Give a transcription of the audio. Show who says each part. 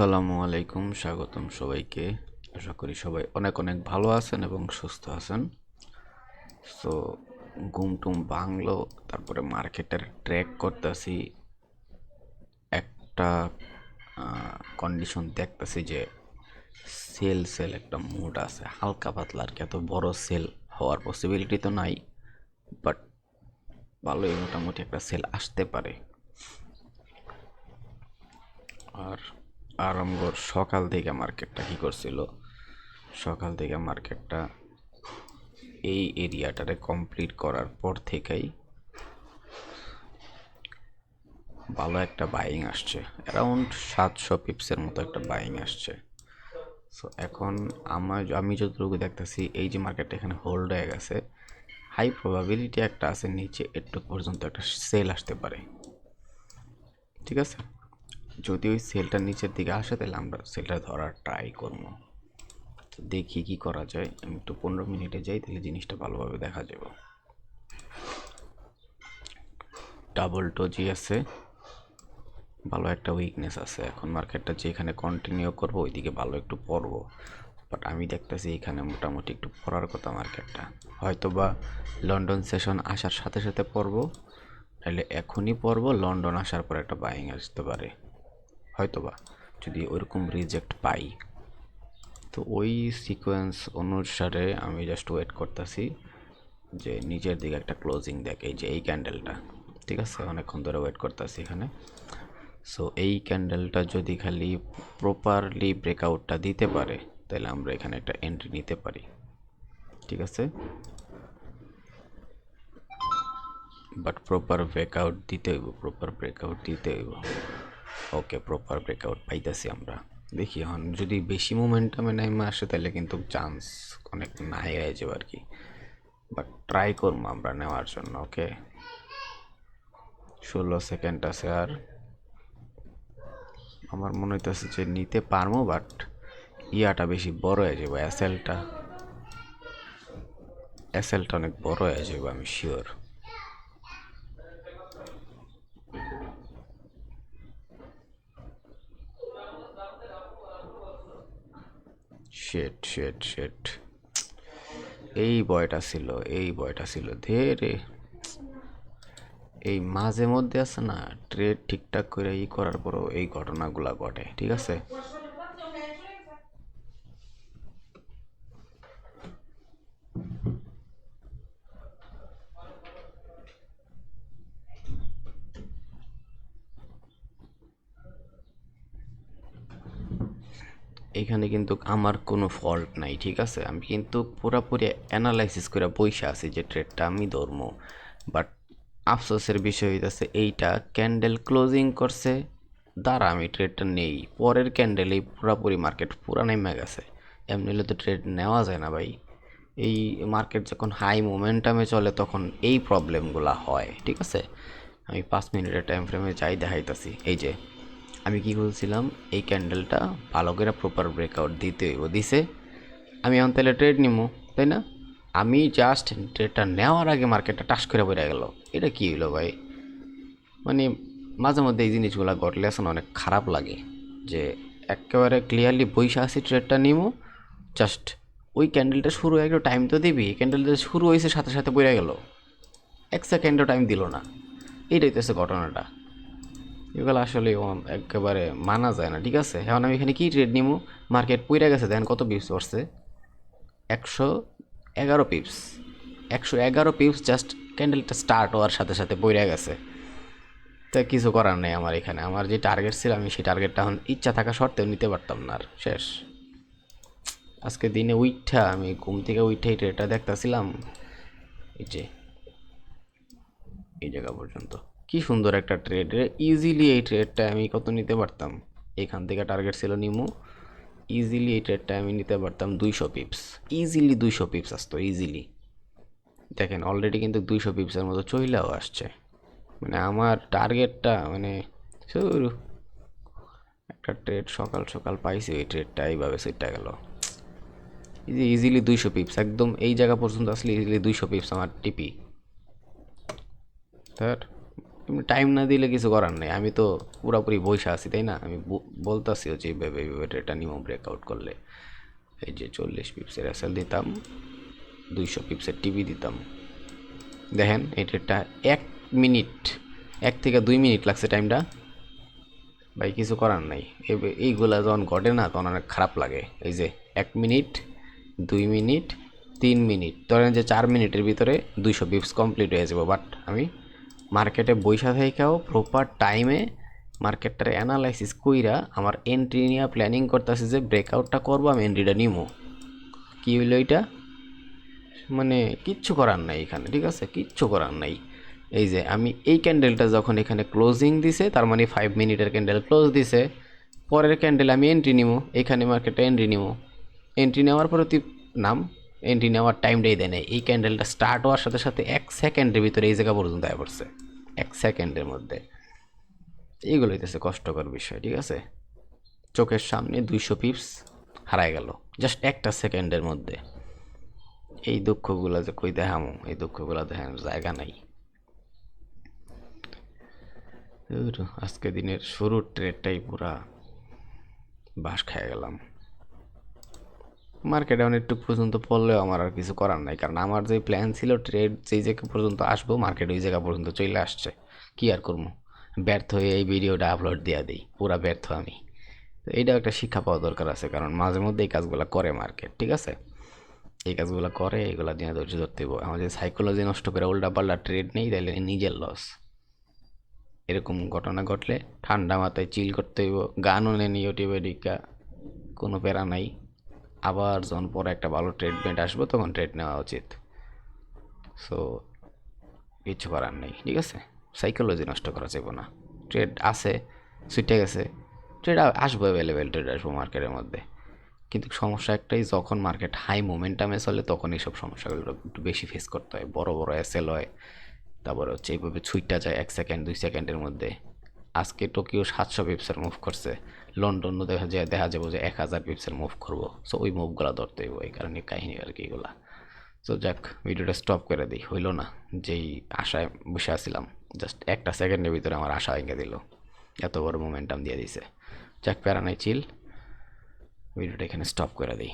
Speaker 1: আসসালামু আলাইকুম, স্বাগতম সবাইকে। আশা করি সবাই অনেক অনেক ভালো আছেন এবং সুস্থ আছেন। সো ঘুম টুম ভাঙলো, তারপরে মার্কেটের ট্র্যাক করতেছি। একটা কন্ডিশন দেখতেছি যে সেল সেল একটা মুড আছে। হালকা পাতলা আর কি, এত বড় সেল হওয়ার পসিবিলিটি তো নাই বাট ভালোই মোটামুটি একটা সেল আসতে পারে। আর আরম্ভর সকাল থেকে মার্কেটটা কী করছিল? সকাল থেকে মার্কেটটা এই এরিয়াটারে কমপ্লিট করার পর থেকেই ভালো একটা বাইং আসছে। অ্যারাউন্ড সাতশো পিপসের মতো একটা বাইং আসছে। সো এখন আমার আমি যতটুকু দেখতেছি, এই যে মার্কেটটা এখানে হোল্ড হয়ে গেছে হাই প্রবাবিলিটি একটা আছে, নিচে একটু পর্যন্ত একটা সেল আসতে পারে। ঠিক আছে? যদি ওই সেলটা নিচের দিকে আসে, তাহলে আমরা সেলটা ধরার ট্রাই করব। তো দেখি কি করা যায়। আমি একটু পনেরো মিনিটে যাই, তাহলে জিনিসটা ভালোভাবে দেখা যাবে। ডাবল টোজি আছে। ভালো একটা উইকনেস আছে। এখন মার্কেটটা যেখানে কন্টিনিউ করব, ওইদিকে ভালো একটু পড়ব। বাট আমি দেখতেছি এখানে মোটামুটি একটু পড়ার কথা মার্কেটটা হয়তো বা লন্ডন সেশন আসার সাথে সাথে পড়ব। তাহলে এখনই পড়ব। লন্ডন আসার পর একটা বাইং আসতে পারে। হয়তোবা যদি ওইরকম রিজেক্ট পাই। তো ওই সিকোয়েন্স অনুসারে আমি জাস্ট ওয়েট করতেছি যে নিচের দিকে একটা ক্লোজিং দেখে যে এই ক্যান্ডেলটা ঠিক আছে? অনেকক্ষণ ধরে ওয়েট করতেছি এখানে। সো এই ক্যান্ডেলটা যদি খালি প্রপারলি ব্রেকআউটটা দিতে পারে, তাহলে আমরা এখানে একটা এন্ট্রি নিতে পারি, ঠিক আছে? বাট প্রপার ব্রেকআউট দিতে হইব প্রপার ব্রেকআউট দিতে হইব। ওকে প্রপার ব্রেকআউট পাইতেছি আমরা। দেখি এখন, যদি বেশি মোমেন্টামে নাইমে আসে, তাহলে কিন্তু চান্স অনেক নাই হয়ে যাবে আর কি। বাট ট্রাই করব আমরা নেওয়ার জন্য ওকে ষোলো সেকেন্ড আছে আর। আমার মনে হইতেছে যে নিতে পারব বাট ইয়াটা বেশি বড় হয়ে যাবে এসএলটা এসএলটা অনেক বড় হয়ে যাবে, আমি শিওর শেট শেট শেট এই বয়টা ছিল, এই বয়টা ছিল। ধেরে এই মাঝে মধ্যে আছে না, ট্রেড ঠিকঠাক করে ই করার পরও এই ঘটনাগুলা ঘটে, ঠিক আছে? এখানে কিন্তু আমার কোনো ফল্ট নাই, ঠিক আছে? আমি কিন্তু পুরাপুরি অ্যানালাইসিস করে বইসা আছি যে ট্রেডটা আমি ধরবো। বাট আফসোসের বিষয় হইতেছে, এইটা ক্যান্ডেল ক্লোজিং করছে দ্বারা আমি ট্রেডটা নেই। পরের ক্যান্ডেলেই পুরাপুরি মার্কেট পুরা নেমে গেছে। এমনি হলে তো ট্রেড নেওয়া যায় না ভাই। এই মার্কেট যখন হাই মোমেন্টামে চলে, তখন এই প্রবলেমগুলো হয়, ঠিক আছে? আমি পাঁচ মিনিটের টাইম ফ্রেমে যাই দেখাইতেছি। এই যে আমি কি বলছিলাম এই ক্যান্ডেলটা ভালো করে প্রপার ব্রেকআউট দিতে হইব, দিছে? আমি এখন তাহলে ট্রেড নিবো তাই না? আমি জাস্ট ট্রেডটা নেওয়ার আগে মার্কেটটা টাস করে বেড়ে গেল। এটা কী হলো ভাই? মানে মাঝে মধ্যে এই জিনিসগুলো ঘটলে আসলে অনেক খারাপ লাগে যে একেবারে ক্লিয়ারলি বইসা আছি ট্রেডটা নিবো জাস্ট ওই ক্যান্ডেলটা শুরু হয়ে একটু টাইম তো দিবি। ক্যান্ডেলটা শুরু হয়েছে সাথে সাথে বেড়ে গেল। এক সেকেন্ডও টাইম দিল না। এইটাই তো ঘটনাটা। এগুলো আসলে একেবারে মানা যায় না, ঠিক আছে? এখন আমি এখানে কি ট্রেড নিবো মার্কেট পইরা গেছে দেন কত পিপস পড়ছে একশো এগারো পিপস একশো এগারো পিপস জাস্ট ক্যান্ডেলটা স্টার্ট হওয়ার সাথে সাথে পইরা গেছে। তা কিছু করার নেই আমার এখানে। আমার যে টার্গেট ছিল, আমি সেই টার্গেটটা এখন ইচ্ছা থাকা সত্ত্বেও নিতে পারতাম না আর। শেষ। আজকে দিনে উইঠা, আমি ঘুম থেকে উইঠা এই ট্রেডটা দেখতেছিলাম। এই যে, এই জায়গা পর্যন্ত। কি সুন্দর একটা ট্রেড ইজিলি এই ট্রেডটা আমি কত নিতে পারতাম? এখান থেকে টার্গেট ছিল নিমু। ইজিলি এই ট্রেডটা আমি নিতে পারতাম দুইশো পিপস ইজিলি দুইশো পিপস আসতো ইজিলি দেখেন অলরেডি কিন্তু দুইশো পিপসের মতো চইলাও আসছে। মানে আমার টার্গেটটা মানে শুরু একটা ট্রেড সকাল সকাল পাইছি, ওই ট্রেডটা এইভাবে সেটটা গেল। যে ইজিলি দুইশো পিপস একদম এই জায়গা পর্যন্ত আসলে ইজিলি দুইশো পিপস আমার টিপি তার তুমি টাইম না দিলে কিছু করার নেই। আমি তো পুরোপুরি বসে আছি, তাই না? আমি বলতেছি যে এইভাবে এইভাবে এটা নিয়ম ব্রেকআউট করলে। এই যে চল্লিশ পিপসের এসএল দিতাম, দুইশো পিপসের টিভি দিতাম। দেখেন, এটা এক মিনিট এক থেকে দুই মিনিট লাগছে টাইমটা ভাই, কিছু করার নাই। এইগুলা যখন ঘটে না, তখন অনেক খারাপ লাগে। এই যে এক মিনিট দুই মিনিট তিন মিনিট ধরেন যে চার মিনিটের ভিতরে দুইশো বিপস কমপ্লিট হয়ে যাব বাট আমি মার্কেটে বৈশা থেকেও প্রপার টাইমে মার্কেটটার অ্যানালাইসিস কইরা আমার এন্ট্রি নিয়ে প্ল্যানিং করতেছি যে ব্রেকআউটটা করব, আমি এন্ট্রিটা নিবো কী হইল এটা মানে কিচ্ছু করার নাই এখানে, ঠিক আছে? কিচ্ছু করার নাই। এই যে আমি এই ক্যান্ডেলটা যখন এখানে ক্লোজিং দিছে, তার মানে ফাইভ মিনিটের ক্যান্ডেল ক্লোজ দিছে, পরের ক্যান্ডেল আমি এন্ট্রি নিবো এখানে মার্কেটে এন্ট্রি নিবো এন্ট্রি নেওয়ার পরে তুই নাম? এন্ট্রি নেওয়ার টাইমটাই দেয় নাই। এই ক্যান্ডেলটা স্টার্ট হওয়ার সাথে সাথে এক সেকেন্ডের ভিতরে এই জায়গা পর্যন্ত আয় পড়ছে। এক সেকেন্ডের মধ্যে। এইগুলো হইতেছে কষ্টকর বিষয়, ঠিক আছে? চোখের সামনে দুইশো পিপস হারায় গেল জাস্ট একটা সেকেন্ডের মধ্যে। এই দুঃখগুলো যে কই দেখামো? এই দুঃখগুলো দেখানোর জায়গা নাই। আজকে দিনের শুরুর ট্রেডটাই পুরা বাস খেয়ে গেলাম। মার্কেটে অনেকটু পর্যন্ত পড়লেও আমার আর কিছু করার নাই। কারণ আমার যে প্ল্যান ছিল ট্রেড যেই জায়গা পর্যন্ত আসব মার্কেট ওই জায়গা পর্যন্ত চলে আসছে। কি আর করব? ব্যর্থ হয়ে এই ভিডিওটা আপলোড দিয়ে দিই, পুরা ব্যর্থ আমি। তো এইটাও একটা শিক্ষা পাওয়া দরকার আছে, কারণ মাঝে মধ্যে এই কাজগুলো করে মার্কেট ঠিক আছে? এই কাজগুলো করে, এগুলো দিয়ে ধৈর্য ধরতে হবে। আমাদের সাইকোলজি নষ্ট করে উল্টা পাল্টা ট্রেড নেই তাহলে নিজের লস এরকম ঘটনা ঘটলে ঠান্ডা মাথায় চিল করতে হইব, গানও নেন ইউটিউবে ডিকা কোনো প্যারা নাই। আবার যখন পরে একটা ভালো ট্রিটমেন্ট আসব, তখন ট্রেড নেওয়া উচিত। সো কিছু করার নেই, ঠিক আছে? সাইকোলজি নষ্ট করা যাবে না। ট্রেড আছে সুইটে গেছে ট্রেড আসব অ্যাভেলেবেল ট্রেড আসব মার্কেটের মধ্যে। কিন্তু সমস্যা একটাই, যখন মার্কেট হাই মোমেন্টামে চলে তখন এইসব সমস্যাগুলো একটু বেশি ফেস করতে হয়। বড় বড় এসএল হয়, তারপরে হচ্ছে এইভাবে ছুইটা যায় এক সেকেন্ড দুই সেকেন্ডের মধ্যে। আজকে টোকিও সাতশো পিপসের মুভ করছে। লন্ডনও দেখা যায়, দেখা যাব যে এক হাজার পিপসের মুভ করব। সো ওই মুভগুলো ধরতে হইব, এই কারণে কাহিনী আর কি এগুলা। সো যাক, ভিডিওটা স্টপ করে দিই। হইল না, যেই আশায় বসে আসছিলাম জাস্ট একটা সেকেন্ডের ভিতরে আমার আশা ভেঙে দিল। এত বড় মোমেন্টাম দিয়ে দিছে। যাক, প্যারা নাই চিল ভিডিওটা এখানে স্টপ করে দিই।